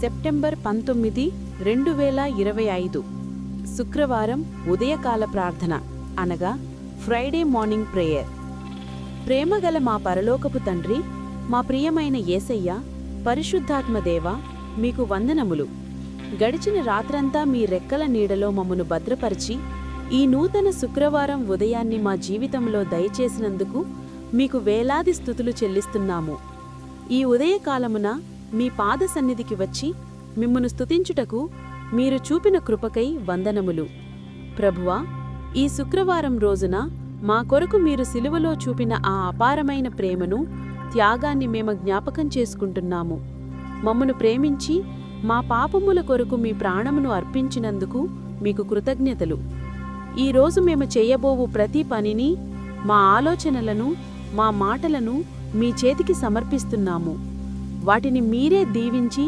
September పంతొమ్మిది రెండు వేల ఇరవై ఐదు. శుక్రవారం ఉదయకాల ప్రార్థన అనగా ఫ్రైడే మార్నింగ్ ప్రేయర్. ప్రేమగల మా పరలోకపు తండ్రి మా ప్రియమైన యేసయ్య పరిశుద్ధాత్మదేవ మీకు వందనములు. గడిచిన రాత్రంతా మీ రెక్కల నీడలో మమ్మను భద్రపరిచి ఈ నూతన శుక్రవారం ఉదయాన్ని మా జీవితంలో దయచేసినందుకు మీకు వేలాది స్థుతులు చెల్లిస్తున్నాము. ఈ ఉదయకాలమున మీ పాద సన్నిధికి వచ్చి మిమ్మును స్తుతించుటకు మీరు చూపిన కృపకై వందనములు. ప్రభువా ఈ శుక్రవారం రోజున మా కొరకు మీరు సిలువలో చూపిన ఆ అపారమైన ప్రేమను త్యాగాన్ని మేము జ్ఞాపకం చేసుకుంటున్నాము. మమ్మను ప్రేమించి మా పాపముల కొరకు మీ ప్రాణమును అర్పించినందుకు మీకు కృతజ్ఞతలు. ఈరోజు మేము చేయబోవు ప్రతి పనిని మా ఆలోచనలను మా మాటలను మీ చేతికి సమర్పిస్తున్నాము. వాటిని మీరే దీవించి